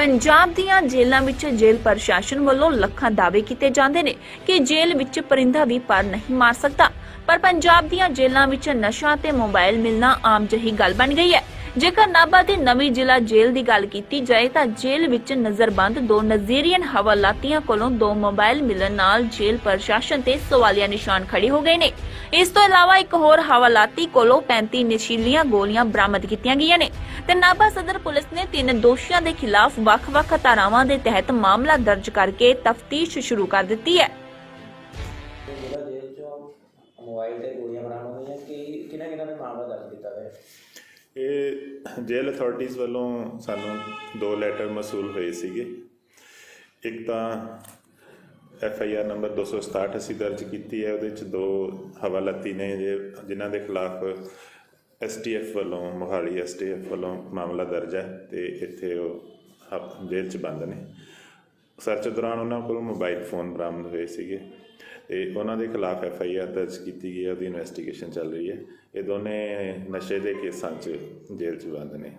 ਪੰਜਾਬ ਦੀਆਂ ਜੇਲ੍ਹਾਂ ਵਿੱਚ ਜੇਲ੍ਹ ਪ੍ਰਸ਼ਾਸਨ ਵੱਲੋਂ ਲੱਖਾਂ ਦਾਅਵੇ ਕੀਤੇ ਜਾਂਦੇ ਨੇ ਕਿ ਜੇਲ੍ਹ ਵਿੱਚ ਪਰਿੰਦਾ ਵੀ ਪਰ ਨਹੀਂ ਮਾਰ ਸਕਦਾ। ਪਰ ਪੰਜਾਬ ਦੀਆਂ ਜੇਲ੍ਹਾਂ ਵਿੱਚ ਨਸ਼ਾ ਤੇ ਮੋਬਾਈਲ ਮਿਲਣਾ ਆਮ ਜਿਹੀ ਗੱਲ ਬਣ ਗਈ ਹੈ। ਜੇਕਰ ਨਾਭਾ ਦੀ ਨਵੀਂ ਜ਼ਿਲ੍ਹਾ ਜੇਲ੍ਹ ਦੀ ਗੱਲ ਕੀਤੀ ਜਾਏ ਤਾਂ ਜੇਲ੍ਹ ਵਿੱਚ ਨਜ਼ਰਬੰਦ ਦੋ ਨਜ਼ੀਰੀਅਨ ਹਵਾਲਾਤੀਆਂ ਕੋਲੋਂ ਦੋ ਮੋਬਾਈਲ ਮਿਲਣ ਨਾਲ ਜੇਲ੍ਹ ਪ੍ਰਸ਼ਾਸਨ ਤੇ ਸਵਾਲੀਆ ਨਿਸ਼ਾਨ ਖੜੇ ਹੋ ਗਏ ਨੇ। ਇਸ ਤੋਂ ਇਲਾਵਾ ਇੱਕ ਹੋਰ ਹਵਾਲਾਤੀ ਕੋਲੋਂ 35 ਨਸ਼ੀਲੀਆਂ ਗੋਲੀਆਂ ਬਰਾਮਦ ਕੀਤੀਆਂ ਗਈਆਂ ਨੇ। ਤੇ ਨਾਭਾ ਸਦਰ ਪੁਲਿਸ ਨੇ ਤਿੰਨ ਦੋਸ਼ੀਆਂ ਦੇ ਖਿਲਾਫ ਵੱਖ-ਵੱਖ ਧਾਰਾਵਾਂ ਦੇ ਤਹਿਤ ਮਾਮਲਾ ਦਰਜ ਕਰਕੇ ਤਫਤੀਸ਼ ਸ਼ੁਰੂ ਕਰ ਦਿੱਤੀ ਹੈ। ਤੇ ਜਿਹੜਾ ਜੇਲ੍ਹ ਚੋਂ ਮੋਬਾਈਲ ਤੇ ਗੋਲੀਆਂ ਬਰਾਮਦ ਹੋਈਆਂ ਕਿ ਕਿਹਨਾਂ ਕਿਹਨਾਂ ਨੇ ਮਾਮਲਾ ਦਰਜ ਕੀਤਾ ਹੈ ਇਹ ਜੇਲ੍ਹ ਅਥਾਰਟੀਜ਼ ਵੱਲੋਂ ਸਾਨੂੰ ਦੋ ਲੈਟਰ ਮਸੂਲ ਹੋਏ ਸੀਗੇ। ਇੱਕ ਤਾਂ ਐਫ ਆਈ ਆਰ ਨੰਬਰ 267 ਅਸੀਂ ਦਰਜ ਕੀਤੀ ਹੈ ਉਹਦੇ ਵਿੱਚ ਦੋ ਹਵਾਲਾਤੀ ਨੇ ਜੇ ਜਿਨ੍ਹਾਂ ਦੇ ਖਿਲਾਫ ਐਸ ਟੀ ਐਫ ਵੱਲੋਂ, ਮੋਹਾਲੀ ਐਸ ਟੀ ਐਫ ਵੱਲੋਂ ਮਾਮਲਾ ਦਰਜ ਹੈ ਤੇ ਇੱਥੇ ਉਹ ਹਬ- ਜੇਲ੍ਹ 'ਚ ਬੰਦ ਨੇ। ਸਰਚ ਦੌਰਾਨ ਉਹਨਾਂ ਕੋਲ ਮੋਬਾਈਲ ਫੋਨ ਬਰਾਮਦ ਹੋਏ ਸੀਗੇ ਤੇ ਉਹਨਾਂ ਦੇ ਖਿਲਾਫ ਐਫ ਆਈ ਆਰ ਦਰਜ ਕੀਤੀ ਗਈ ਹੈ, ਉਹਦੀ ਇਨਵੈਸਟੀਗੇਸ਼ਨ ਚੱਲ ਰਹੀ ਹੈ। ਇਹ ਦੋਨੇ ਨਸ਼ੇ ਦੇ ਕੇਸਾਂ 'ਚ ਜੇਲ੍ਹ 'ਚ ਬੰਦ ਨੇ।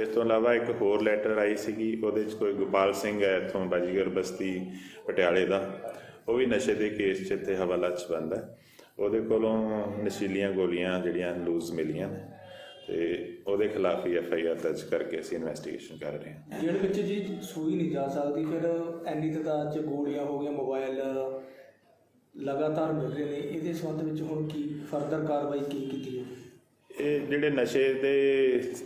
ਇਸ ਤੋਂ ਇਲਾਵਾ ਇੱਕ ਹੋਰ ਲੈਟਰ ਆਈ ਸੀਗੀ, ਉਹਦੇ 'ਚ ਕੋਈ ਗੋਪਾਲ ਸਿੰਘ ਹੈ, ਇੱਥੋਂ ਬਾਜੀਗਰ ਬਸਤੀ ਪਟਿਆਲੇ ਦਾ। ਉਹ ਵੀ ਨਸ਼ੇ ਦੇ ਕੇਸ 'ਚ ਇੱਥੇ ਹਵਾਲਾ 'ਚ ਬੰਦ ਹੈ। ਉਹਦੇ ਕੋਲੋਂ ਨਸ਼ੀਲੀਆਂ ਗੋਲੀਆਂ ਜਿਹੜੀਆਂ ਲੂਜ਼ ਮਿਲੀਆਂ ਨੇ ਤੇ ਉਹਦੇ ਖਿਲਾਫ ਹੀ ਐਫ ਆਈ ਆਰ ਦਰਜ ਕਰਕੇ ਅਸੀਂ ਇਨਵੈਸਟੀਗੇਸ਼ਨ ਕਰ ਰਹੇ ਹਾਂ। ਜਿਹੜੇ ਵਿੱਚ ਜੀ ਸੂਈ ਨਹੀਂ ਜਾ ਸਕਦੀ, ਫਿਰ ਐਨੀ ਤਾਦਾਦ ਚ ਗੋਲੀਆਂ ਹੋ ਗਈਆਂ ਮੋਬਾਈਲ ਲਗਾਤਾਰ ਮਿਲ ਰਹੇ ਨੇ, ਇਹਦੇ ਸੰਬੰਧ ਵਿੱਚ ਹੁਣ ਕੀ ਫਰਦਰ ਕਾਰਵਾਈ ਕੀ ਕੀਤੀ ਹੈ ਇਹ ਜਿਹੜੇ ਨਸ਼ੇ ਦੇ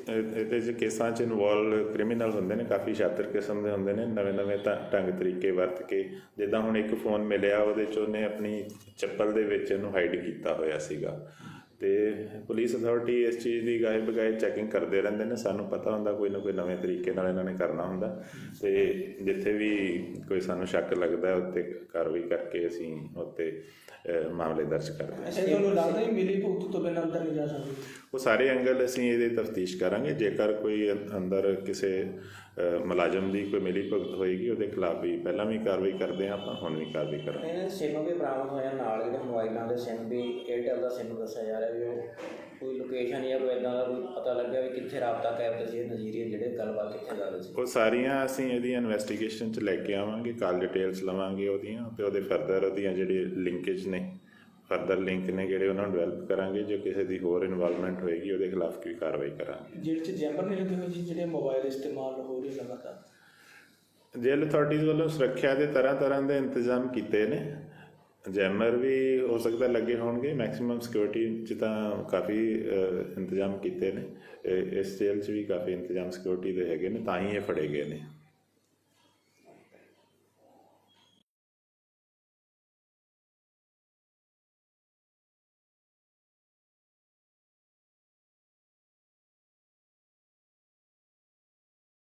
ਇਹਦੇ ਚ ਕੇਸਾਂ ਚ ਇਨਵੋਲਵ ਕ੍ਰਿਮੀਨਲ ਹੁੰਦੇ ਨੇ, ਕਾਫੀ ਸ਼ਾਤਰ ਕਿਸਮ ਦੇ ਹੁੰਦੇ ਨੇ ਨਵੇਂ ਨਵੇਂ ਤਾਂ ਢੰਗ ਤਰੀਕੇ ਵਰਤ ਕੇ, ਜਿੱਦਾਂ ਹੁਣ ਇੱਕ ਫੋਨ ਮਿਲਿਆ, ਉਹਦੇ ਚ ਉਹਨੇ ਆਪਣੀ ਚੱਪਲ ਦੇ ਵਿੱਚ ਇਹਨੂੰ ਹਾਈਡ ਕੀਤਾ ਹੋਇਆ ਸੀਗਾ। ਤੇ ਪੁਲਿਸ ਅਥਾਰਟੀ ਇਸ ਚੀਜ਼ ਦੀ ਗਾਇਬ ਬਗਾਏ ਚੈਕਿੰਗ ਕਰਦੇ ਰਹਿੰਦੇ ਨੇ ਸਾਨੂੰ ਪਤਾ ਹੁੰਦਾ ਕੋਈ ਨਾ ਕੋਈ ਨਵੇਂ ਤਰੀਕੇ ਨਾਲ ਇਹਨਾਂ ਨੇ ਕਰਨਾ ਹੁੰਦਾ ਤੇ ਜਿੱਥੇ ਵੀ ਕੋਈ ਸਾਨੂੰ ਸ਼ੱਕ ਲੱਗਦਾ ਹੈ ਉੱਤੇ ਕਾਰਵਾਈ ਕਰਕੇ ਅਸੀਂ ਉੱਤੇ ਮਾਮਲੇ ਦਰਜ ਕਰਦੇ ਹਾਂ। ਇਹ ਤੁਹਾਨੂੰ ਲੱਗਦਾ ਹੈ ਮਿਲੀ ਭੁਗਤ ਤੋਂ ਬਿਨਾਂ ਅੰਦਰ ਨਹੀਂ ਜਾ ਸਕਦੀ? ਉਹ ਸਾਰੇ ਐਂਗਲ ਅਸੀਂ ਇਹਦੇ ਤਫਤੀਸ਼ ਕਰਾਂਗੇ ਜੇਕਰ ਕੋਈ ਅੰਦਰ ਕਿਸੇ ਮੁਲਾਜ਼ਮ ਦੀ ਕੋਈ ਮਿਲੀ ਭੁਗਤ ਹੋਏਗੀ ਉਹਦੇ ਖਿਲਾਫ ਵੀ ਪਹਿਲਾਂ ਵੀ ਕਾਰਵਾਈ ਕਰਦੇ ਹਾਂ ਆਪਾਂ ਹੁਣ ਵੀ ਕਾਰਵਾਈ ਕਰਾਂਗੇ। ਇਹਨਾਂ ਸਿਮ ਵੀ ਬਰਾਮਦ ਹੋਇਆ ਨਾਲ ਜਿਹੜੇ ਮੋਬਾਈਲਾਂ ਦੇ ਸਿਮ ਵੀ ਏਅਰਟੈਲ ਦਾ ਸਿਮ ਦੱਸਿਆ ਜਾ ਰਿਹਾ ਵੀ ਉਹ ਕੋਈ ਲੋਕੇਸ਼ਨ ਜਾਂ ਕੋਈ ਇਦਾਂ ਦਾ ਕੋਈ ਪਤਾ ਲੱਗਿਆ ਵੀ ਕਿੱਥੇ ਰਾਬਤਾ ਕਾਇਮ ਸੀ ਇਹ ਨਜ਼ੀਰੀਆ ਜਿਹੜੇ ਗੱਲਬਾਤ ਕਿੱਥੇ ਕਰ ਰਹੇ ਸੀ। ਉਹ ਸਾਰੀਆਂ ਅਸੀਂ ਇਹਦੀ ਇਨਵੈਸਟੀਗੇਸ਼ਨ ਚ ਲੈ ਕੇ ਆਵਾਂਗੇ ਕਾਲ ਡਿਟੇਲਸ ਲਵਾਂਗੇ ਉਹਦੀਆਂ ਤੇ ਉਹਦੇ ਫਰਦਰ ਉਹਦੀਆਂ ਜਿਹੜੀ ਲਿੰਕੇਜ ਨੇ ਫਰਦਰ ਲਿੰਕ ਨੇ ਜਿਹੜੇ ਉਹਨਾਂ ਨੂੰ ਡਿਵੈਲਪ ਕਰਾਂਗੇ ਜੇ ਕਿਸੇ ਦੀ ਹੋਰ ਇਨਵੋਲਵਮੈਂਟ ਹੋਏਗੀ ਉਹਦੇ ਖਿਲਾਫ ਵੀ ਕਾਰਵਾਈ ਕਰਾਂਗੇ। ਜੇਲ੍ਹ ਚ ਜੈਮਰ ਨਹੀਂ ਲੱਗੇ ਹੋਏ ਜੀ ਜਿਹੜੇ ਮੋਬਾਈਲ ਇਸਤੇਮਾਲ ਹੋ ਰਹੇ ਲਗਾਤਾਰ? ਜੇਲ੍ਹ ਅਥਾਰਟੀਜ਼ ਵੱਲੋਂ ਸੁਰੱਖਿਆ ਦੇ ਤਰ੍ਹਾਂ ਤਰ੍ਹਾਂ ਦੇ ਇੰਤਜ਼ਾਮ ਕੀਤੇ ਨੇ। ਜੈਮਰ ਵੀ ਹੋ ਸਕਦਾ ਲੱਗੇ ਹੋਣਗੇ ਮੈਕਸਿਮਮ ਸਿਕਿਉਰਿਟੀ ਚ ਤਾਂ ਕਾਫੀ ਇੰਤਜ਼ਾਮ ਕੀਤੇ ਨੇ। ਇਸ ਜੇਲ੍ਹ ਚ ਵੀ ਕਾਫੀ ਇੰਤਜ਼ਾਮ ਸਿਕਿਉਰਿਟੀ ਦੇ ਹੈਗੇ ਨੇ ਤਾਂ ਹੀ ਇਹ ਫੜੇ ਗਏ ਨੇ।